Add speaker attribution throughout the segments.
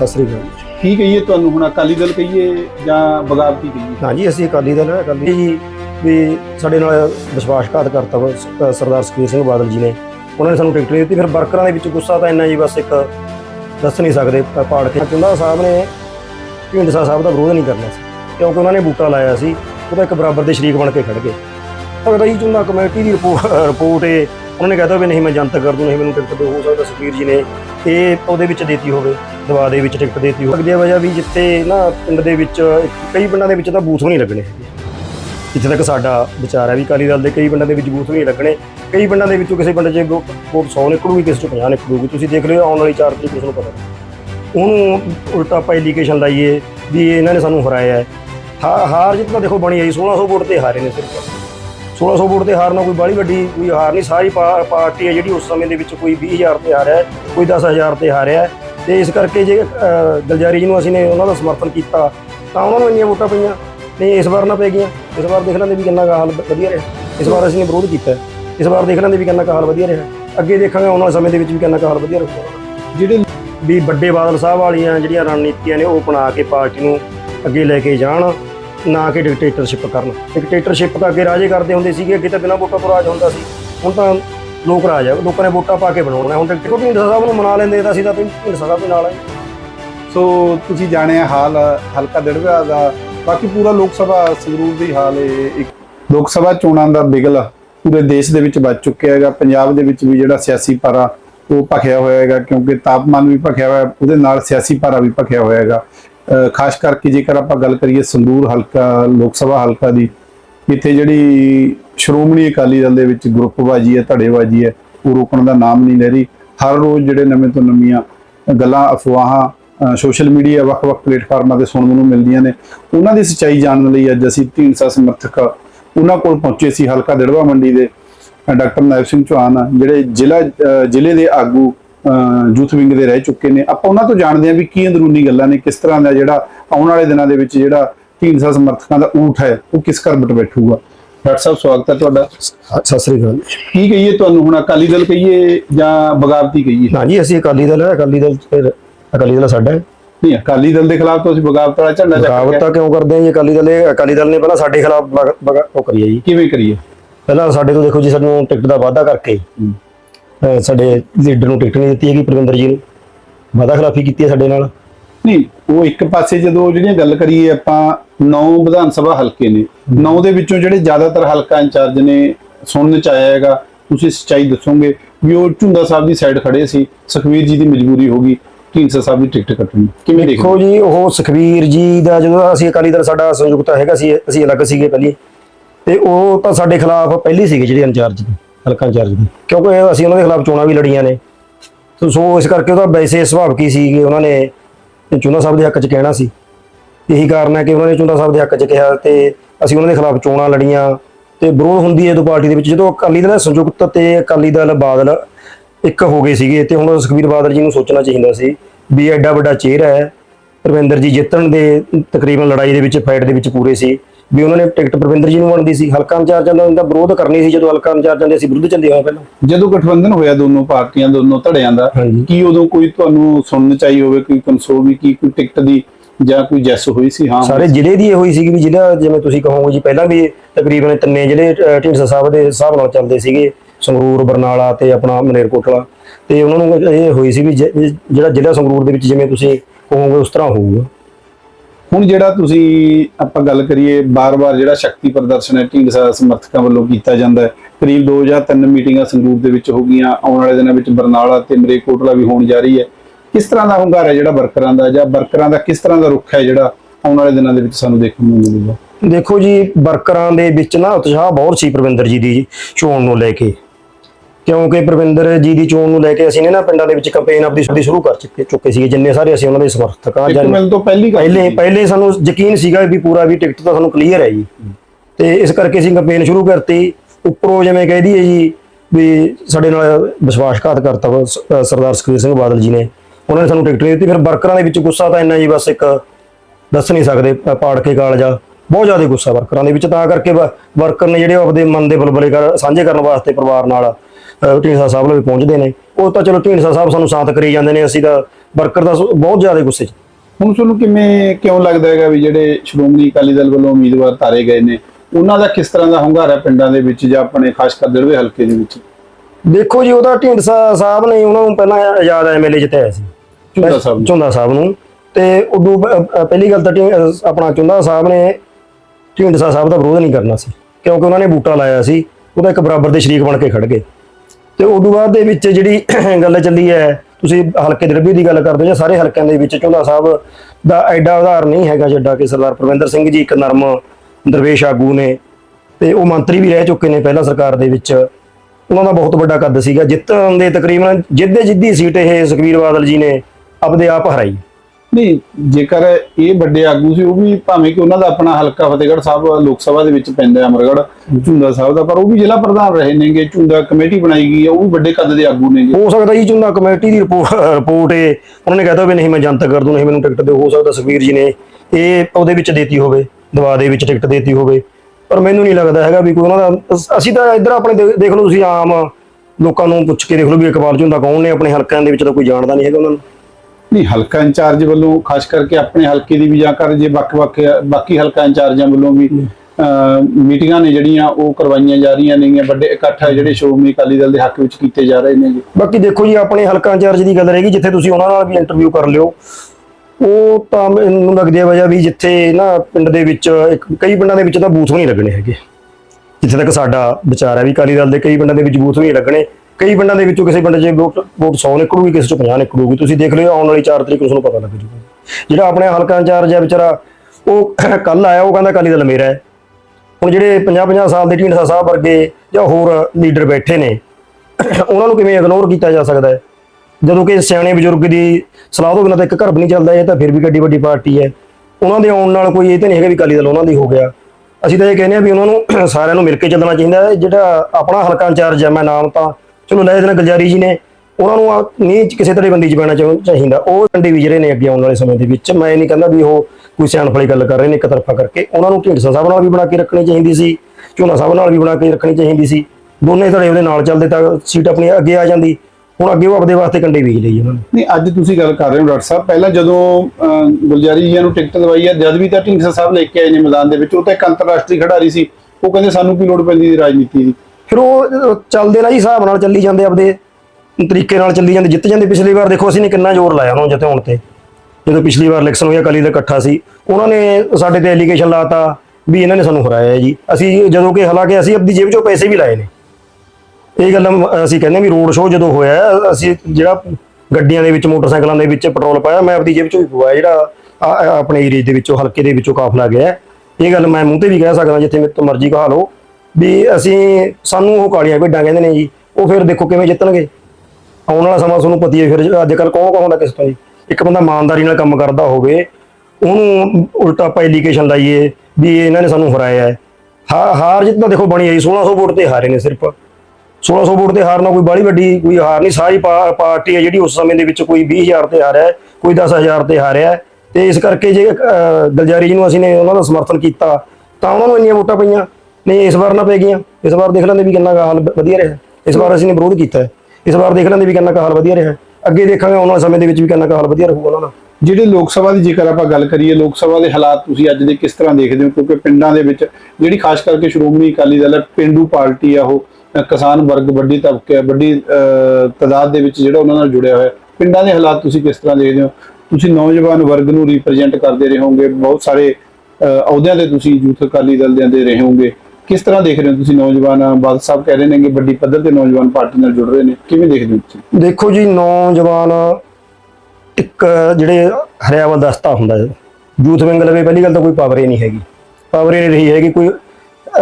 Speaker 1: ਸਤਿ ਸ੍ਰੀ ਅਕਾਲ
Speaker 2: ਕੀ ਕਹੀਏ ਤੁਹਾਨੂੰ? ਹੁਣ ਅਕਾਲੀ ਦਲ ਕਹੀਏ ਜਾਂ ਬਗਾਵਤੀ ਕਹੀਏ?
Speaker 1: ਹਾਂਜੀ ਅਸੀਂ ਅਕਾਲੀ ਦਲ ਹੈ ਅਕਾਲੀ ਜੀ। ਵੀ ਸਾਡੇ ਨਾਲ ਵਿਸ਼ਵਾਸਘਾਤ ਕਰਤਾ ਵਾ ਸ- ਅ, ਸਰਦਾਰ ਸੁਖਬੀਰ ਸਿੰਘ ਬਾਦਲ ਜੀ ਨੇ। ਉਹਨਾਂ ਨੇ ਸਾਨੂੰ ਟਿਕਟ ਨਹੀਂ ਦਿੱਤੀ ਫਿਰ ਵਰਕਰਾਂ ਦੇ ਵਿੱਚ ਗੁੱਸਾ ਤਾਂ ਇੰਨਾ ਜੀ ਬਸ ਇੱਕ ਦੱਸ ਨਹੀਂ ਸਕਦੇ ਪ- ਪਾੜ ਕੇ। ਚੁੰਦਾ ਸਾਹਿਬ ਨੇ ਢੀਂਡਸਾ ਸਾਹਿਬ ਦਾ ਵਿਰੋਧ ਨਹੀਂ ਕਰਨਾ ਸੀ ਕਿਉਂਕਿ ਉਹਨਾਂ ਨੇ ਬੂਟਾ ਲਾਇਆ ਸੀ ਉਹਦਾ ਇੱਕ ਬਰਾਬਰ ਦੇ ਸ਼ਰੀਕ ਬਣ ਕੇ ਖੜ ਗਏ। ਅਗਰ ਜੀ ਚੁੰਦਾ ਕਮੇਟੀ ਦੀ ਰਿਪੋਰਟ ਰਿਪੋਰਟ ਹੈ ਉਹਨਾਂ ਨੇ ਕਹਿਤਾ ਵੀ ਨਹੀਂ, ਮੈਂ ਜਨਤਕ ਕਰ ਦੂੰ, ਨਹੀਂ ਮੈਨੂੰ ਟਿਕਟ ਦਿਓ ਹੋ ਸਕਦਾ ਸੁਖਬੀਰ ਜੀ ਨੇ ਇਹ ਉਹਦੇ ਵਿੱਚ ਦੇਤੀ ਹੋਵੇ, ਦਵਾ ਦੇ ਵਿੱਚ ਟਿਕਟ ਦੇਤੀ ਹੋਵੇ। ਅਗਲੀ ਵਜ੍ਹਾ ਵੀ ਜਿੱਥੇ ਨਾ ਪਿੰਡ ਦੇ ਵਿੱਚ, ਕਈ ਪਿੰਡਾਂ ਦੇ ਵਿੱਚ ਤਾਂ ਬੂਥ ਵੀ ਨਹੀਂ ਲੱਗਣੇ ਹੈਗੇ। ਜਿੱਥੇ ਤੱਕ ਸਾਡਾ ਵਿਚਾਰ ਹੈ ਵੀ ਅਕਾਲੀ ਦਲ ਦੇ ਕਈ ਪਿੰਡਾਂ ਦੇ ਵਿੱਚ ਬੂਥ ਵੀ ਨਹੀਂ ਲੱਗਣੇ। ਕਈ ਪਿੰਡਾਂ ਦੇ ਵਿੱਚੋਂ ਕਿਸੇ ਪਿੰਡ 'ਚ ਵੋਟ 100 ਨਿਕਲੂਗੀ, ਕਿਸੇ 'ਚ 50 ਨਿਕਲੂਗੀ। ਤੁਸੀਂ ਦੇਖ ਲਿਓ, ਆਉਣ ਵਾਲੀ 4 ਤਰੀਕ ਨੂੰ ਪਤਾ। ਉਹਨੂੰ ਉਲਟਾ ਆਪਾਂ ਐਲੀਗੇਸ਼ਨ ਲਾਈਏ ਵੀ ਇਹਨਾਂ ਨੇ ਸਾਨੂੰ ਹਰਾਇਆ ਹੈ। ਹਾ- ਹਾਰ ਜਿੱਤ ਦੇਖੋ ਬਣੀ ਆਈ 1600 ਵੋਟ ਤੇ ਹਾਰੇ ਨੇ ਸਿਰਫ। 1600 ਵੋਟ ਤੇ ਹਾਰਨਾ ਕੋਈ ਬਾਹਲੀ ਵੱਡੀ ਕੋਈ ਹਾਰ ਨਹੀਂ। ਸਾਰੀ ਪਾਰਟੀ ਹੈ ਜਿਹੜੀ ਉਸ ਸਮੇਂ ਦੇ ਵਿੱਚ ਕੋਈ 20000 ਤੇ ਹਾਰਿਆ ਕੋਈ 10000 ਤੇ ਹਾਰਿਆ ਤੇ ਇਸ ਕਰਕੇ ਜੇ ਗਲਜਾਰੀ ਜੀ ਨੂੰ ਅਸੀਂ ਨੇ ਉਹਨਾਂ ਦਾ ਸਮਰਥਨ ਕੀਤਾ ਤਾਂ ਉਹਨਾਂ ਨੂੰ ਇੰਨੀਆਂ ਵੋਟਾਂ ਪਈਆਂ ਨਹੀਂ ਇਸ ਵਾਰ ਨਾ ਪੈ ਗਈਆਂ। ਇਸ ਵਾਰ ਦੇਖ ਲੈਂਦੇ ਵੀ ਕਿੰਨਾ ਕੁ ਹਾਲ ਵਧੀਆ ਰਿਹਾ। ਇਸ ਵਾਰ ਅਸੀਂ ਨੇ ਵਿਰੋਧ ਕੀਤਾ। ਇਸ ਵਾਰ ਦੇਖ ਲੈਂਦੇ ਵੀ ਕਿੰਨਾ ਕੁ ਹਾਲ ਵਧੀਆ ਰਿਹਾ। ਅੱਗੇ ਦੇਖਾਂਗੇ ਆਉਣ ਵਾਲੇ ਸਮੇਂ ਦੇ ਵਿੱਚ ਵੀ ਕਿੰਨਾ ਕੁ ਹਾਲ ਵਧੀਆ ਰਹੂਗਾ
Speaker 2: ਜਿਹੜੇ
Speaker 1: ਵੀ ਵੱਡੇ ਬਾਦਲ ਸਾਹਿਬ ਵਾਲੀਆਂ ਜਿਹੜੀਆਂ ਰਣਨੀਤੀਆਂ ਨੇ ਉਹ ਅਪਣਾ ਕੇ ਪਾਰਟੀ ਨੂੰ ਅੱਗੇ ਲੈ ਕੇ ਜਾਣ। ਨਾ ਕਿ ਡਿਕਟੇਟਰਸ਼ਿਪ ਕਰਨ। ਡਿਕਟੇਟਰਸ਼ਿਪ ਤਾਂ ਅੱਗੇ ਰਾਜੇ ਕਰਦੇ ਹੁੰਦੇ ਸੀਗੇ, ਅੱਗੇ ਤਾਂ ਬਿਨਾਂ ਵੋਟਾਂ ਤੋਂ ਰਾਜ ਹੁੰਦਾ ਸੀ। ਹੁਣ ਤਾਂ ਲੋਕ ਰਾਜ ਆ, ਲੋਕਾਂ ਨੇ ਵੋਟਾਂ ਪਾ ਕੇ ਬਣਾਉਣਾ ਹੁਣ ਡਿਕਟੇਟਰ ਢੀਂਡਸਾ ਸਾਹਿਬ ਨੂੰ ਮਨਾ ਲੈਂਦੇ ਤਾਂ ਅਸੀਂ ਤਾਂ ਢੀਂਡਸਾ ਸਾਹਿਬ ਦੇ ਨਾਲ ਆ।
Speaker 2: ਸੋ ਤੁਸੀਂ ਜਾਣਿਆ ਹਾਲ, ਹਲਕਾ ਦੜਵਾ ਦਾ। ਬਾਕੀ ਪੂਰਾ ਲੋਕ ਸਭਾ ਸੰਗਰੂਰ ਦੀ ਹਾਲ ਇਹ ਲੋਕ ਸਭਾ ਚੋਣਾਂ ਦਾ ਬਿਗਲ ਪੂਰੇ ਦੇਸ਼ ਦੇ ਵਿੱਚ ਵੱਜ ਚੁੱਕਿਆ ਹੈਗਾ। ਪੰਜਾਬ ਦੇ ਵਿੱਚ ਵੀ ਜਿਹੜਾ ਸਿਆਸੀ ਪਾਰਾ ਉਹ ਭਖਿਆ ਹੋਇਆ ਹੈਗਾ, ਕਿਉਂਕਿ ਤਾਪਮਾਨ ਵੀ ਭਖਿਆ ਹੋਇਆ, ਉਹਦੇ ਨਾਲ ਸਿਆਸੀ ਪਾਰਾ ਵੀ ਭਖਿਆ ਹੋਇਆ ਹੈਗਾ। ਖਾਸ ਕਰਕੇ ਜੇਕਰ ਆਪਾਂ ਗੱਲ ਕਰੀਏ ਸੰਗਰੂਰ ਹਲਕਾ, ਲੋਕ ਸਭਾ ਹਲਕਾ ਦੀ, ਇੱਥੇ ਜਿਹੜੀ ਸ਼੍ਰੋਮਣੀ ਅਕਾਲੀ ਦਲ ਦੇ ਵਿੱਚ ਗਰੁੱਪਬਾਜੀ ਹੈ ਧੜੇਬਾਜੀ ਹੈ, ਉਹ ਰੋਕਣ ਦਾ ਨਾਮ ਨਹੀਂ ਲੈ ਰਹੀ। ਹਰ ਰੋਜ਼ ਜਿਹੜੇ ਨਵੇਂ ਤੋਂ ਨਵੀਆਂ ਗੱਲਾਂ, ਅਫਵਾਹਾਂ ਸੋਸ਼ਲ ਮੀਡੀਆ ਵੱਖ-ਵੱਖ ਪਲੇਟਫਾਰਮਾਂ ਤੇ ਸੁਣਨ ਨੂੰ ਮਿਲਦੀਆਂ ਨੇ। ਉਹਨਾਂ ਦੀ ਸੱਚਾਈ ਜਾਣਨ ਲਈ ਅੱਜ ਅਸੀਂ ਢੀਂਡਸਾ ਸਮਰਥਕ ਉਹਨਾਂ ਕੋਲ ਪਹੁੰਚੇ ਸੀ, ਹਲਕਾ ਦੜਵਾ ਮੰਡੀ ਦੇ ਡਾਕਟਰ ਨਾਇਬ ਸਿੰਘ ਚੌਹਾਨ, ਜਿਹੜੇ ਜ਼ਿਲ੍ਹਾ ਜ਼ਿਲ੍ਹੇ ਦੇ ਆਗੂ ਯੂਥ ਵਿੰਗ ਦੇ ਰਹਿ ਚੁੱਕੇ ਨੇ। ਆਪਾਂ ਉਹਨਾਂ ਤੋਂ ਜਾਣਦੇ ਹਾਂ ਵੀ ਕੀ ਅੰਦਰੂਨੀ ਗੱਲਾਂ ਨੇ ਕਿਸ ਤਰ੍ਹਾਂ ਦਾ ਜਿਹੜਾ ਆਉਣ ਵਾਲੇ ਦਿਨਾਂ ਦੇ ਵਿੱਚ ਜਿਹੜਾ ਢੀਂਡਸਾ ਸਮਰਥਕਾਂ ਦਾ ਊਠ ਹੈ ਉਹ ਕਿਸ ਕਰਬਟ ਬੈਠੂਗਾ। ਡਾਕਟਰ ਸਾਹਿਬ ਸਵਾਗਤ ਹੈ ਤੁਹਾਡਾ।
Speaker 1: ਸਤਿ ਸ੍ਰੀ ਅਕਾਲ
Speaker 2: ਕੀ ਕਹੀਏ ਤੁਹਾਨੂੰ ਹੁਣ ਅਕਾਲੀ ਦਲ ਕਹੀਏ ਜਾਂ ਬਗਾਵਤੀ ਕਹੀਏ?
Speaker 1: ਨਾ ਜੀ ਅਸੀਂ ਅਕਾਲੀ ਦਲ ਹੈ ਅਕਾਲੀ ਦਲ ਫਿਰ ਅਕਾਲੀ ਦਲ ਸਾਡਾ ਹੈ।
Speaker 2: ਨਹੀਂ ਅਕਾਲੀ ਦਲ ਦੇ ਖਿਲਾਫ ਤੁਸੀਂ ਬਗਾਵਤ ਵਾਲਾ ਝੰਡਾ ਚੱਕ
Speaker 1: ਬਗਾਵਤ ਤਾਂ ਕਿਉਂ ਕਰਦੇ ਆ ਜੀ? ਅਕਾਲੀ ਦਲ ਅਕਾਲੀ ਦਲ ਨੇ ਪਹਿਲਾਂ ਸਾਡੇ ਖਿਲਾਫ ਉਹ ਕਰੀ ਹੈ ਜੀ।
Speaker 2: ਕਿਵੇਂ ਕਰੀਏ?
Speaker 1: ਪਹਿਲਾਂ ਸਾਡੇ ਤੋਂ ਦੇਖੋ ਜੀ ਸਾਨੂੰ ਟਿਕਟ ਦਾ ਵਾਅਦਾ ਕਰਕੇ ਸਾਡੇ ਲੀਡਰ ਨੂੰ ਟਿਕਟ ਨਹੀਂ ਦਿੱਤੀ ਹੈਗੀ ਪ੍ਰਵਿੰਦਰ ਜੀ ਨੂੰ। ਵਾਅਦਾ ਖਿਲਾਫੀ ਕੀਤੀ ਹੈ ਸਾਡੇ ਨਾਲ।
Speaker 2: ਨਹੀਂ ਉਹ ਇੱਕ ਪਾਸੇ ਜਦੋਂ ਜਿਹੜੀਆਂ ਗੱਲ ਕਰੀਏ ਆਪਾਂ ਨੌ ਵਿਧਾਨ ਸਭਾ ਹਲਕੇ ਨੇ। ਨੌ ਦੇ ਵਿੱਚੋਂ ਜਿਹੜੇ ਜ਼ਿਆਦਾਤਰ ਹਲਕਾ ਇੰਚਾਰਜ ਨੇ ਸੁਣਨ ਚ ਆਇਆ ਹੈਗਾ ਤੁਸੀਂ ਸੱਚਾਈ ਦੱਸੋਗੇ ਵੀ ਉਹ ਝੁੰਦਾ ਸਾਹਿਬ ਦੀ ਸਾਈਡ ਖੜੇ ਸੀ ਸੁਖਵੀਰ ਜੀ ਦੀ ਮਜਬੂਰੀ ਹੋ ਗਈ ਢੀਂਡਸਾ ਸਾਹਿਬ ਦੀ ਟਿਕਟ ਕੱਟਣੀ। ਕਿਵੇਂ ਦੇਖੋ
Speaker 1: ਜੀ ਉਹ ਸੁਖਵੀਰ ਜੀ ਦਾ ਜਦੋਂ ਅਸੀਂ ਅਕਾਲੀ ਦਲ ਸਾਡਾ ਸੰਯੁਕਤ ਹੈਗਾ ਸੀ ਅਸੀਂ ਅਲੱਗ ਸੀਗੇ ਪਹਿਲੀ। ਤੇ ਉਹ ਤਾਂ ਸਾਡੇ ਖਿਲਾਫ ਪਹਿਲੀ ਸੀਗੇ ਜਿਹੜੇ ਇੰਚਾਰਜ। ਦੇ ਹਲਕਾ ਇੰਚਾਰਜ ਦੇ ਕਿਉਂਕਿ ਅਸੀਂ ਉਹਨਾਂ ਦੇ ਖਿਲਾਫ ਚੋਣਾਂ ਵੀ ਲੜੀਆਂ ਨੇ। ਸੋ ਇਸ ਕਰਕੇ ਉਹਦਾ ਵੈਸੇ ਸੁਭਾਵ ਕੀ ਸੀ ਕਿ ਉਹਨਾਂ ਨੇ ਚੁੰਦਾ ਸਾਹਿਬ ਦੇ ਹੱਕ 'ਚ ਕਹਿਣਾ ਸੀ। ਇਹੀ ਕਾਰਨ ਹੈ ਕਿ ਉਹਨਾਂ ਨੇ ਚੁੰਦਾ ਸਾਹਿਬ ਦੇ ਹੱਕ 'ਚ ਕਿਹਾ ਤੇ ਅਸੀਂ ਉਹਨਾਂ ਦੇ ਖਿਲਾਫ ਚੋਣਾਂ ਲੜੀਆਂ। ਤੇ ਵਿਰੋਧ ਹੁੰਦੀ ਹੈ ਦੋ ਪਾਰਟੀ ਦੇ ਵਿੱਚ। ਜਦੋਂ ਅਕਾਲੀ ਦਲ ਸੰਯੁਕਤ ਤੇ ਅਕਾਲੀ ਦਲ ਬਾਦਲ ਇੱਕ ਹੋ ਗਏ ਸੀਗੇ। ਤੇ ਹੁਣ ਸੁਖਬੀਰ ਬਾਦਲ ਜੀ ਨੂੰ ਸੋਚਣਾ ਚਾਹੀਦਾ ਸੀ ਵੀ ਐਡਾ ਵੱਡਾ ਚਿਹਰਾ ਹੈ। ਪ੍ਰਵਿੰਦਰ ਜੀ ਜਿੱਤਣ ਦੇ ਤਕਰੀਬਨ ਲੜਾਈ ਦੇ ਵਿੱਚ, ਫਾਈਟ ਦੇ ਵਿੱਚ ਪੂਰੇ ਸੀ। ਵੀ ਉਹਨਾਂ ਨੇ ਟਿਕਟ ਪ੍ਰਵਿੰਦਰ ਜੀ ਨੂੰ ਬਣਦੀ ਸੀ ਹਲਕਾ ਇੰਚਾਰਜਾਂ ਦਾ ਉਹਦਾ ਵਿਰੋਧ ਕਰਨੀ ਸੀ ਜਦੋਂ ਹਲਕਾ ਇੰਚਾਰਜਾਂ ਦੇ ਅਸੀਂ ਵਿਰੁੱਧ ਚੱਲੇ ਹੋਏ ਪਹਿਲਾਂ।
Speaker 2: ਜਦੋਂ ਗਠਬੰਧਨ ਹੋਇਆ ਦੋਨੋਂ ਪਾਰਟੀਆਂ ਦੋਨੋਂ ਧੜਿਆਂ ਦਾ ਕੀ ਉਦੋਂ ਕੋਈ ਤੁਹਾਨੂੰ ਸੁਣਨ ਚ ਆਈ ਹੋਵੇ ਕੋਈ ਕਨਸੋਲ ਵੀ ਕੀ ਕੋਈ ਟਿਕਟ ਦੀ ਜਾਂ ਕੋਈ ਜੈਸ ਹੋਈ ਸੀ? ਹਾਂ
Speaker 1: ਸਾਰੇ ਜ਼ਿਲ੍ਹੇ ਦੀ ਇਹੋ ਹੀ ਸੀਗੀ ਵੀ ਜ਼ਿਲ੍ਹਾ ਜਿਵੇਂ ਤੁਸੀਂ ਕਹੋਗੇ ਜੀ ਪਹਿਲਾਂ ਵੀ ਤਕਰੀਬਨ ਤਿੰਨੇ ਜ਼ਿਲ੍ਹੇ ਢੀਂਡਸਾ ਸਾਹਿਬ ਦੇ ਹਿਸਾਬ ਨਾਲ ਚੱਲਦੇ ਸੀਗੇ ਸੰਗਰੂਰ ਬਰਨਾਲਾ ਤੇ ਆਪਣਾ ਮਨੇਰਕੋਟਲਾ। ਤੇ ਉਹਨਾਂ ਨੂੰ ਇਹ ਹੋਈ ਸੀ ਵੀ ਜਿਹੜਾ ਜ਼ਿਲ੍ਹਾ ਸੰਗਰੂਰ ਦੇ ਵਿੱਚ ਜਿਵੇਂ ਤੁਸੀਂ ਕਹੋਗੇ ਉਸ ਤਰ੍ਹਾਂ ਹੋਊਗਾ।
Speaker 2: ਹੁਣ ਜਿਹੜਾ ਤੁਸੀਂ ਆਪਾਂ ਗੱਲ ਕਰੀਏ, ਬਾਰ-ਬਾਰ ਜਿਹੜਾ ਸ਼ਕਤੀ ਪ੍ਰਦਰਸ਼ਨ ਹੈ ਢੀਂਡਸਾ ਸਮਰਥਕਾਂ ਵੱਲੋਂ ਕੀਤਾ ਜਾਂਦਾ ਹੈ। ਕਰੀਬ 2 ਜਾਂ 3 ਮੀਟਿੰਗਾਂ ਸੰਗਰੂਰ ਦੇ ਵਿੱਚ ਹੋ ਗਈਆਂ। ਆਉਣ ਵਾਲੇ ਦਿਨਾਂ ਵਿੱਚ ਬਰਨਾਲਾ ਤੇ ਮਰੇਕੋਟਲਾ ਵੀ ਹੋਣ ਜਾ ਰਹੀ ਹੈ। ਕਿਸ ਤਰ੍ਹਾਂ ਦਾ ਹੁੰਗਾਰਾ ਹੈ ਜਿਹੜਾ ਵਰਕਰਾਂ ਦਾ, ਜਾਂ ਵਰਕਰਾਂ ਦਾ ਕਿਸ ਤਰ੍ਹਾਂ ਦਾ ਰੁਖ ਹੈ ਜਿਹੜਾ ਆਉਣ ਵਾਲੇ ਦਿਨਾਂ ਦੇ ਵਿੱਚ ਸਾਨੂੰ ਦੇਖਣ ਨੂੰ ਮਿਲੇਗਾ?
Speaker 1: ਦੇਖੋ ਜੀ, ਵਰਕਰਾਂ ਦੇ ਵਿੱਚ ਨਾ ਉਤਸ਼ਾਹ ਬਹੁਤ ਸੀ ਪ੍ਰਵਿੰਦਰ ਜੀ ਦੀ ਚੋਣ ਨੂੰ ਲੈ ਕੇ। ਕਿਉਂਕਿ ਪ੍ਰਵਿੰਦਰ ਜੀ ਦੀ ਚੋਣ ਨੂੰ ਲੈ ਕੇ ਅਸੀਂ ਨੇ ਨਾ ਪਿੰਡਾਂ ਦੇ ਵਿੱਚ ਕੈਂਪੇਨ ਆਪਦੀ ਸ਼ੁਰੂ ਸ਼ੁਰੂ ਕਰ ਚੁੱਕੇ ਚੁੱਕੇ ਸੀਗੇ ਜਿੰਨੇ ਸਾਰੇ ਅਸੀਂ ਉਹਨਾਂ ਦੇ ਸਮਰਥਕ ਆ ਜਾਂ
Speaker 2: ਮਿਲ ਤੋਂ ਪਹਿਲੀ ਗੱਲ
Speaker 1: ਪਹਿਲੇ। ਪਹਿਲੇ ਸਾਨੂੰ ਯਕੀਨ ਸੀਗਾ ਵੀ ਪੂਰਾ ਵੀ ਟਿਕਟ ਤਾਂ ਸਾਨੂੰ ਕਲੀਅਰ ਹੈ ਜੀ। ਤੇ ਇਸ ਕਰਕੇ ਅਸੀਂ ਕੈਂਪੇਨ ਸ਼ੁਰੂ ਕਰਤੀ। ਉੱਪਰੋਂ ਜਿਵੇਂ ਕਹਿ ਦਈਏ ਜੀ ਵੀ ਸਾਡੇ ਨਾਲ ਵਿਸ਼ਵਾਸਘਾਤ ਕਰਤਾ ਸਰਦਾਰ ਸੁਖਬੀਰ ਸਿੰਘ ਬਾਦਲ ਜੀ ਨੇ ਉਹਨਾਂ ਨੇ ਸਾਨੂੰ ਟਿਕਟ ਨਹੀਂ ਦਿੱਤੀ। ਫਿਰ ਵਰਕਰਾਂ ਦੇ ਵਿੱਚ ਗੁੱਸਾ ਤਾਂ ਇੰਨਾ ਜੀ ਬਸ ਇੱਕ ਦੱਸ ਨਹੀਂ ਸਕਦੇ ਪਾੜ ਕੇ ਕਾਲਜਾ ਬਹੁਤ ਜ਼ਿਆਦਾ ਗੁੱਸਾ ਵਰਕਰਾਂ ਦੇ ਵਿੱਚ। ਤਾਂ ਕਰਕੇ ਵਰਕਰ ਨੇ ਜਿਹੜੇ ਆਪਦੇ ਮਨ ਦੇ ਬਲਬਲੇ ਕਰ ਸਾਂਝੇ ਕਰਨ ਵਾਸਤੇ ਪਰਿਵਾਰ ਨਾਲ ਢੀਂਡਸਾ ਸਾਹਿਬ ਲਵੇ ਪਹੁੰਚਦੇ ਨੇ। ਉਹ ਤਾਂ ਚਲੋ ਢੀਂਡਸਾ ਸਾਹਿਬ ਸਾਨੂੰ ਸਾਥ ਕਰੀ ਜਾਂਦੇ ਨੇ ਅਸੀਂ ਤਾਂ ਵਰਕਰ ਦਾ ਬਹੁਤ ਜ਼ਿਆਦਾ ਗੁੱਸੇ 'ਚ।
Speaker 2: ਹੁਣ ਤੁਹਾਨੂੰ ਕਿਵੇਂ ਕਿਉਂ ਲੱਗਦਾ ਹੈਗਾ ਵੀ ਜਿਹੜੇ ਸ਼੍ਰੋਮਣੀ ਅਕਾਲੀ ਦਲ ਵੱਲੋਂ ਉਮੀਦਵਾਰ ਤਾਰੇ ਗਏ ਨੇ ਉਹਨਾਂ ਦਾ ਕਿਸ ਤਰ੍ਹਾਂ ਦਾ ਹੁੰਗਾਰਾ ਪਿੰਡਾਂ ਦੇ ਵਿੱਚ ਜਾਂ ਆਪਣੇ ਖਾਸ ਕਰ ਦਿੜਵੇ ਹਲਕੇ ਦੇ ਵਿੱਚ?
Speaker 1: ਦੇਖੋ ਜੀ ਉਹਦਾ ਢੀਂਡਸਾ ਸਾਹਿਬ ਨੇ ਉਹਨਾਂ ਨੂੰ ਪਹਿਲਾਂ ਆਜ਼ਾਦ ਐਮਐਲਏ ਜਿੱਤਿਆ ਸੀ।
Speaker 2: ਝੁੰਦਾ ਸਾਹਿਬ ਨੂੰ।
Speaker 1: ਝੁੰਦਾ ਸਾਹਿਬ ਨੂੰ। ਤੇ ਉਦੋਂ ਪਹਿਲੀ ਗੱਲ ਤਾਂ ਆਪਣਾ ਝੁੰਦਾ ਸਾਹਿਬ ਨੇ ਢੀਂਡਸਾ ਸਾਹਿਬ ਦਾ ਵਿਰੋਧ ਨਹੀਂ ਕਰਨਾ ਸੀ। ਕਿਉਂਕਿ ਉਹਨਾਂ ਨੇ ਬੂਟਾ ਲਾਇਆ ਸੀ ਉਹਦਾ ਇੱਕ ਬਰਾਬਰ ਦੇ ਸ਼ਰੀਕ ਬਣ ਕੇ ਖੜ ਗਏ। ਤੇ ਉਦੋਂ ਬਾਅਦ ਦੇ ਵਿੱਚ ਜਿਹੜੀ ਗੱਲ ਚੱਲੀ ਹੈ, ਤੁਸੀਂ ਹਲਕੇ ਦਰਬੀ ਦੀ ਗੱਲ ਕਰਦੇ ਹੋ ਜਾਂ ਸਾਰੇ ਹਲਕਿਆਂ ਦੇ ਵਿੱਚ ਝੁੰਦਾ ਸਾਹਿਬ ਦਾ ਐਡਾ ਉਦਾਹਰ ਨਹੀਂ ਹੈਗਾ ਜਿੱਡਾ ਕਿ ਸਰਦਾਰ ਪ੍ਰਵਿੰਦਰ ਸਿੰਘ ਜੀ ਇੱਕ ਨਰਮ ਦਰਵੇਸ਼ ਆਗੂ ਨੇ ਤੇ ਉਹ ਮੰਤਰੀ ਵੀ ਰਹਿ ਚੁੱਕੇ ਨੇ ਪਹਿਲਾਂ ਸਰਕਾਰ ਦੇ ਵਿੱਚ। ਉਹਨਾਂ ਦਾ ਬਹੁਤ ਵੱਡਾ ਕੱਦ ਸੀਗਾ। ਜਿੱਤਣ ਦੇ ਤਕਰੀਬਨ ਜਿੱਦੇ ਜਿੱਦੀ ਸੀਟ ਇਹ ਸੁਖਬੀਰ ਬਾਦਲ ਜੀ ਨੇ ਆਪਦੇ ਆਪ ਹਰਾਈ।
Speaker 2: ਨਹੀਂ, ਜੇਕਰ ਇਹ ਵੱਡੇ ਆਗੂ ਸੀ, ਉਹ ਵੀ ਭਾਵੇਂ ਕਿ ਉਹਨਾਂ ਦਾ ਆਪਣਾ ਹਲਕਾ ਫਤਿਹਗੜ੍ਹ ਸਾਹਿਬ, ਲੋਕ ਸਭਾ ਦੇ ਵਿੱਚ ਪੈਂਦਾ ਅਮਰਗੜ੍ਹ, ਝੁੰਦਾ ਸਾਹਿਬ ਦਾ, ਪਰ ਉਹ ਵੀ ਜ਼ਿਲ੍ਹਾ ਪ੍ਰਧਾਨ ਰਹੇ ਨੇਗੇ, ਝੁੰਦਾ ਕਮੇਟੀ ਬਣਾਈ ਗਈ ਹੈ, ਉਹ ਵੀ ਵੱਡੇ ਕੱਦ ਦੇ ਆਗੂ ਨੇਗੇ।
Speaker 1: ਹੋ ਸਕਦਾ ਜੀ ਚੁੰਦਾ ਕਮੇਟੀ ਦੀ ਰਿਪੋਰਟ ਏ ਉਹਨਾਂ ਨੇ ਕਹਿਤਾ ਵੀ ਨਹੀਂ, ਮੈਂ ਜਨਤਕ ਕਰ ਦੂੰ, ਨਹੀਂ, ਮੈਨੂੰ ਟਿਕਟ ਦਿਓ। ਹੋ ਸਕਦਾ ਸੁਖਬੀਰ ਜੀ ਨੇ ਇਹ ਉਹਦੇ ਵਿੱਚ ਦੇਤੀ ਹੋਵੇ, ਦਵਾ ਦੇ ਵਿੱਚ ਟਿਕਟ ਦੇਤੀ ਹੋਵੇ। ਪਰ ਮੈਨੂੰ ਨਹੀਂ ਲੱਗਦਾ ਹੈਗਾ ਵੀ ਕੋਈ ਉਹਨਾਂ ਦਾ, ਅਸੀਂ ਤਾਂ ਇੱਧਰ ਆਪਣੇ ਦੇ- ਦੇਖ ਲਓ ਤੁਸੀਂ ਆਮ ਲੋਕਾਂ ਨੂੰ ਪੁੱਛ ਕੇ ਦੇਖ ਲਓ ਵੀ ਇਕਬਾਲ ਝੁੰਦਾ ਕੌਣ ਨੇ, ਆਪਣੇ ਹਲਕਿਆਂ ਦੇ ਵਿੱਚ ਤਾਂ ਕੋਈ ਜਾਣਦਾ ਨਹੀਂ ਹੈਗਾ ਉਹਨਾਂ ਨੂੰ।
Speaker 2: ਨਹੀਂ ਹਲਕਾ ਇੰਚਾਰਜ ਵੱਲੋਂ ਖਾਸ ਕਰਕੇ ਆਪਣੇ ਹਲਕੇ ਦੀ ਵੀ ਜਾਂ ਕਰ ਜੇ ਵੱਖ-ਵੱਖ ਬਾਕੀ ਹਲਕਾ ਇੰਚਾਰਜਾਂ ਵੱਲੋਂ ਵੀ ਮੀਟਿੰਗਾਂ ਨੇ ਜਿਹੜੀਆਂ ਉਹ ਕਰਵਾਈਆਂ ਜਾ ਰਹੀਆਂ ਨੇਗੀਆਂ ਵੱਡੇ ਇਕੱਠ ਜਿਹੜੇ ਸ਼੍ਰੋਮਣੀ ਅਕਾਲੀ ਦਲ ਦੇ ਹੱਕ ਵਿੱਚ ਕੀਤੇ ਜਾ ਰਹੇ ਨੇਗੇ
Speaker 1: ਬਾਕੀ ਦੇਖੋ ਜੀ ਆਪਣੇ ਹਲਕਾ ਇੰਚਾਰਜ ਦੀ ਗੱਲ ਰਹੇਗੀ ਜਿੱਥੇ ਤੁਸੀਂ ਉਹਨਾਂ ਨਾਲ ਵੀ ਇੰਟਰਵਿਊ ਕਰ ਲਿਓ। ਉਹ ਤਾਂ ਮੈਨੂੰ ਲੱਗਦੀ ਹੈ ਵਜ੍ਹਾ ਵੀ ਜਿੱਥੇ ਨਾ ਪਿੰਡ ਦੇ ਵਿੱਚ ਇੱਕ ਕਈ ਪਿੰਡਾਂ ਦੇ ਵਿੱਚ ਤਾਂ ਬੂਥ ਵੀ ਨਹੀਂ ਲੱਗਣੇ ਹੈਗੇ। ਜਿੱਥੇ ਤੱਕ ਸਾਡਾ ਵਿਚਾਰ ਹੈ ਵੀ ਅਕਾਲੀ ਦਲ ਦੇ ਕਈ ਪਿੰਡਾਂ ਦੇ ਵਿੱਚ ਬੂਥ ਵੀ ਨਹੀਂ ਲੱਗਣੇ। ਕਈ ਪਿੰਡਾਂ ਦੇ ਵਿੱਚੋਂ ਕਿਸੇ ਪਿੰਡ 'ਚ ਵੋਟ ਵੋਟ 100 ਨਿਕਲੂਗੀ, ਕਿਸੇ 'ਚੋਂ 50 ਨਿਕਲੂਗੀ। ਤੁਸੀਂ ਦੇਖ ਲਿਓ, ਆਉਣ ਵਾਲੀ 4 ਤਰੀਕ ਨੂੰ ਤੁਹਾਨੂੰ ਪਤਾ ਲੱਗ ਜੂਗਾ। ਜਿਹੜਾ ਆਪਣੇ ਹਲਕਾ ਇੰਚਾਰਜ ਹੈ ਵਿਚਾਰਾ, ਉਹ ਕੱਲ ਆਇਆ, ਉਹ ਕਹਿੰਦਾ ਅਕਾਲੀ ਦਲ ਮੇਰਾ ਹੈ। ਹੁਣ ਜਿਹੜੇ 50-50 ਸਾਲ ਦੇ ਢੀਂਡਸਾ ਸਾਹਿਬ ਵਰਗੇ ਜਾਂ ਹੋਰ ਲੀਡਰ ਬੈਠੇ ਨੇ, ਉਹਨਾਂ ਨੂੰ ਕਿਵੇਂ ਇਗਨੋਰ ਕੀਤਾ ਜਾ ਸਕਦਾ ਹੈ? ਜਦੋਂ ਕਿ ਸਿਆਣੇ ਬਜ਼ੁਰਗ ਦੀ ਸਲਾਹ ਤੋਂ ਬਿਨਾਂ ਤਾਂ ਇੱਕ ਘਰ ਵੀ ਨਹੀਂ ਚੱਲਦਾ, ਇਹ ਤਾਂ ਫਿਰ ਵੀ ਗੱਡੀ ਵੱਡੀ ਪਾਰਟੀ ਹੈ। ਉਹਨਾਂ ਦੇ ਆਉਣ ਨਾਲ ਕੋਈ ਇਹ ਤਾਂ ਨਹੀਂ ਹੈਗਾ ਵੀ ਅਕਾਲੀ ਦਲ ਉਹਨਾਂ ਦੀ ਹੋ ਗਿਆ। ਅਸੀਂ ਤਾਂ ਇਹ ਕਹਿੰਦੇ ਆ ਵੀ ਉਹਨਾਂ ਨੂੰ ਸਾਰਿਆਂ ਨੂੰ ਮਿਲ ਕੇ ਚੱਲਣਾ ਚਾਹੀਦਾ ਹੈ। ਜਿਹੜਾ ਆਪਣਾ ਹਲਕਾ ਇੰਚਾਰਜ ਹੈ, ਮੈਂ ਨਾਮ ਤਾਂ ਚਲੋ ਲੈ ਦੇਣਾ ਗਲਜਾਰੀ ਜੀ ਨੇ ਉਹਨਾਂ ਨੂੰ ਆ- ਨਹੀਂ ਕਿਸੇ ਤਰ੍ਹਾਂ ਬੰਦੀ ਚ ਪੈਣਾ ਚਾਹ- ਚਾਹੀਦਾ। ਉਹ ਡੰਡੇ ਵਿਜਰੇ ਨੇ ਅੱਗੇ ਆਉਣ ਵਾਲੇ ਸਮੇਂ ਦੇ ਵਿੱਚ। ਮੈਂ ਇਹ ਨਹੀਂ ਕਹਿੰਦਾ ਵੀ ਉਹ ਕੋਈ ਸਿਆਣਪ ਵਾਲੀ ਗੱਲ ਕਰ ਰਹੇ ਨੇ ਇੱਕ ਤਰਫਾ ਕਰਕੇ। ਉਹਨਾਂ ਨੂੰ ਢੀਂਡਸਾ ਸਾਹਿਬ ਨਾਲ ਵੀ ਬਣਾ ਕੇ ਰੱਖਣੀ ਚਾਹੀਦੀ ਸੀ ਝੋਨਾ ਸਾਹਿਬ ਨਾਲ ਵੀ ਬਣਾ ਕੇ ਰੱਖਣੀ ਚਾਹੀਦੀ ਸੀ। ਦੋਨੇ ਧੜੇ ਉਹਦੇ ਨਾਲ ਚੱਲਦੇ ਤਾਂ ਸੀਟ ਆਪਣੀ ਅੱਗੇ ਆ ਜਾਂਦੀ। ਹੁਣ ਅੱਗੇ ਉਹ ਆਪਦੇ ਵਾਸਤੇ ਕੰਡੇ ਬੀਜ ਲਈ ਉਹਨਾਂ ਨੇ।
Speaker 2: ਨਹੀਂ ਅੱਜ ਤੁਸੀਂ ਗੱਲ ਕਰ ਰਹੇ ਹੋ ਡਾਕਟਰ ਸਾਹਿਬ। ਪਹਿਲਾਂ ਜਦੋਂ ਅਹ, ਗੁਲਜ਼ਾਰੀ ਜੀ ਨੂੰ ਟਿਕਟ ਦਵਾਈ ਹੈ ਜਦ ਵੀ ਤਾਂ ਢਿੰਗਸਾ ਸਾਹਿਬ ਲੈ ਕੇ ਆਏ ਨੇ ਮੈਦਾਨ ਦੇ ਵਿੱਚ ਉਹ ਤਾਂ ਇੱਕ ਅੰਤਰਰਾਸ਼ਟਰੀ ਖਿਡਾਰੀ ਸੀ। ਉਹ ਕਹਿੰਦੇ ਸਾਨੂੰ ਕੀ ਲੋੜ ਪੈਂਦੀ ਦੀ ਰਾਜਨੀਤੀ ਦੀ?
Speaker 1: ਫਿਰ ਉਹ ਚੱਲਦੇ ਨਾ ਜੀ ਹਿਸਾਬ ਨਾਲ ਚੱਲੀ ਜਾਂਦੇ ਆਪਦੇ ਤਰੀਕੇ ਨਾਲ ਚੱਲੀ ਜਾਂਦੇ, ਜਿੱਤ ਜਾਂਦੇ ਪਿਛਲੀ ਵਾਰ। ਦੇਖੋ, ਅਸੀਂ ਨੇ ਕਿੰਨਾ ਜ਼ੋਰ ਲਾਇਆ ਉਹਨਾਂ ਨੂੰ ਜਿੱਤਉਣ ਤੇ। ਜਦੋਂ ਪਿਛਲੀ ਵਾਰ ਇਲੈਕਸ਼ਨ ਹੋਇਆ ਅਕਾਲੀ ਦਾ ਇਕੱਠਾ ਸੀ, ਉਹਨਾਂ ਨੇ ਸਾਡੇ ਤੇ ਐਲੀਗੇਸ਼ਨ ਲਾਤਾ ਵੀ ਇਹਨਾਂ ਨੇ ਸਾਨੂੰ ਹਰਾਇਆ ਜੀ। ਅਸੀਂ ਜਦੋਂ ਕਿ ਹਾਲਾਂਕਿ ਅਸੀਂ ਆਪਣੀ ਜੇਬ ਚੋਂ ਪੈਸੇ ਵੀ ਲਾਏ ਨੇ। ਇਹ ਗੱਲ ਅਸੀਂ ਕਹਿੰਦੇ ਵੀ ਰੋਡ ਸ਼ੋਅ ਜਦੋਂ ਹੋਇਆ, ਅਸੀਂ ਜਿਹੜਾ ਗੱਡੀਆਂ ਦੇ ਵਿੱਚ, ਮੋਟਰਸਾਈਕਲਾਂ ਦੇ ਵਿੱਚ ਪੈਟਰੋਲ ਪਾਇਆ, ਮੈਂ ਆਪਣੀ ਜੇਬ ਚੋਂ ਵੀ ਪਵਾਇਆ ਜਿਹੜਾ ਆਪਣੇ ਏਰੀਏ ਦੇ ਵਿੱਚੋਂ, ਹਲਕੇ ਦੇ ਵਿੱਚੋਂ ਕਾਫਲਾ ਗਿਆ। ਇਹ ਗੱਲ ਮੈਂ ਮੂੰਹ ਤੇ ਵੀ ਕਹਿ ਸਕਦਾ, ਜਿੱਥੇ ਮੇਰੇ ਤੋਂ ਮਰਜ਼ੀ ਕਹਾ ਲਓ। ਵੀ ਅਸੀਂ ਸਾਨੂੰ ਉਹ ਕਾਲੀਆਂ ਭੇਡਾਂ ਕਹਿੰਦੇ ਨੇ ਜੀ ਉਹ ਫਿਰ ਦੇਖੋ ਕਿਵੇਂ ਜਿੱਤਣਗੇ। ਆਉਣ ਵਾਲਾ ਸਮਾਂ ਤੁਹਾਨੂੰ ਪਤੀ ਹੈ ਫਿਰ ਅੱਜ ਕੱਲ ਕੌਣ ਕਹਾਉਂਦਾ ਕਿਸ ਤੋਂ ਜੀ। ਇੱਕ ਬੰਦਾ ਇਮਾਨਦਾਰੀ ਨਾਲ ਕੰਮ ਕਰਦਾ ਹੋਵੇ ਉਹਨੂੰ ਉਲਟਾ ਆਪਾਂ ਐਲੀਗੇਸ਼ਨ ਲਾਈਏ ਵੀ ਇਹਨਾਂ ਨੇ ਸਾਨੂੰ ਹਰਾਇਆ ਹੈ। ਹਾ- ਹਾਰ ਜਿੱਤ ਤਾਂ ਦੇਖੋ ਬਣੀ ਆਈ 1600 ਵੋਟ ਤੇ ਹਾਰੇ ਨੇ ਸਿਰਫ। 1600 ਵੋਟ ਤੇ ਹਾਰਨਾ ਕੋਈ ਬਾਹਲੀ ਵੱਡੀ ਕੋਈ ਹਾਰ ਨਹੀਂ ਸਾਰੀ ਪਾਰਟੀ ਹੈ ਜਿਹੜੀ ਉਸ ਸਮੇਂ ਦੇ ਵਿੱਚ ਕੋਈ 20000 ਤੇ ਹਾਰਿਆ ਹੈ, ਕੋਈ 10000 ਤੇ ਹਾਰਿਆ ਤੇ ਇਸ ਕਰਕੇ ਜੇ ਅਹ, ਗਲਜਾਰੀ ਜੀ ਨੂੰ ਅਸੀਂ ਨੇ ਉਹਨਾਂ ਦਾ ਸਮਰਥਨ ਕੀਤਾ ਤਾਂ ਉਹਨਾਂ ਨੂੰ ਇੰਨੀਆਂ ਵੋਟਾਂ ਪਈਆਂ। ਨਹੀਂ ਇਸ ਵਾਰ ਨਾ ਪੈ ਗਈਆਂ। ਇਸ ਵਾਰ ਦੇਖ ਲੈਂਦੇ ਵੀ ਕਿੰਨਾ ਹਾਲ ਵਧੀਆ ਰਿਹਾ। ਇਸ ਵਾਰ ਅਸੀਂ ਨੇ ਵਿਰੋਧ ਕੀਤਾ ਹੈ। ਇਸ ਵਾਰ ਦੇਖ ਲੈਂਦੇ ਵੀ ਕਿੰਨਾ ਹਾਲ ਵਧੀਆ ਰਿਹਾ। ਅੱਗੇ ਦੇਖਾਂਗੇ ਆਉਣ ਵਾਲੇ ਸਮੇਂ ਦੇ ਵਿੱਚ ਵੀ ਕਿੰਨਾ ਹਾਲ ਵਧੀਆ ਰਹੂਗਾ ਉਹਨਾਂ ਦਾ।
Speaker 2: ਜਿਹੜੇ ਲੋਕ ਸਭਾ ਦੀ ਜੇਕਰ ਆਪਾਂ ਗੱਲ ਕਰੀਏ ਲੋਕ ਸਭਾ ਦੇ ਹਾਲਾਤ ਤੁਸੀਂ ਅੱਜ ਦੇ ਕਿਸ ਤਰ੍ਹਾਂ ਦੇਖਦੇ ਹੋ? ਕਿਉਂਕਿ ਪਿੰਡਾਂ ਦੇ ਵਿੱਚ ਜਿਹੜੀ ਖਾਸ ਕਰਕੇ ਸ਼੍ਰੋਮਣੀ ਅਕਾਲੀ ਦਲ ਹੈ ਪਿੰਡੂ ਪਾਰਟੀ ਆ ਉਹ ਕਿਸਾਨ ਵਰਗ ਵੱਡੀ ਤਬਕੇ ਹੈ, ਵੱਡੀ ਅਹ, ਦੇ ਵਿੱਚ ਜਿਹੜਾ ਉਹਨਾਂ ਨਾਲ ਜੁੜਿਆ ਹੋਇਆ। ਪਿੰਡਾਂ ਦੇ ਹਾਲਾਤ ਤੁਸੀਂ ਕਿਸ ਤਰ੍ਹਾਂ ਦੇਖਦੇ ਹੋ? ਤੁਸੀਂ ਨੌਜਵਾਨ ਵਰਗ ਨੂੰ ਰਿਪਰੈਜ਼ੈਂਟ ਕਰਦੇ ਰਹੇ ਬਹੁਤ ਸਾਰੇ ਅਹੁਦਿਆਂ ਤੇ ਤੁਸੀਂ ਯੂਥ ਅਕਾਲੀ ਦਲ ਦੇ ਰਹੇ ਹੋਗੇ ਕਿਸ ਤਰ੍ਹਾਂ ਦੇਖ ਰਹੇ ਹੋ ਤੁਸੀਂ ਨੌਜਵਾਨ? ਬਾਦਲ ਸਾਹਿਬ ਕਹਿ ਰਹੇ ਨੇ ਕਿ ਵੱਡੀ ਪੱਧਰ ਤੇ ਨੌਜਵਾਨ ਪਾਰਟੀ ਨਾਲ ਜੁੜ ਰਹੇ ਨੇ। ਕਿਵੇਂ ਦੇਖਦੇ ਹੋ ਤੁਸੀਂ?
Speaker 1: ਦੇਖੋ ਜੀ, ਨੌਜਵਾਨ ਇੱਕ ਜਿਹੜੇ ਹਰਿਆਵਲ ਦਸਤਾ ਹੁੰਦਾ ਹੈ। ਯੂਥ ਵਿੰਗ ਲਵੇ, ਪਹਿਲੀ ਗੱਲ ਤਾਂ ਕੋਈ ਪਾਵਰ ਹੀ ਨਹੀਂ ਹੈਗੀ। ਪਾਵਰ ਹੀ ਨਹੀਂ ਰਹੀ ਹੈਗੀ, ਕੋਈ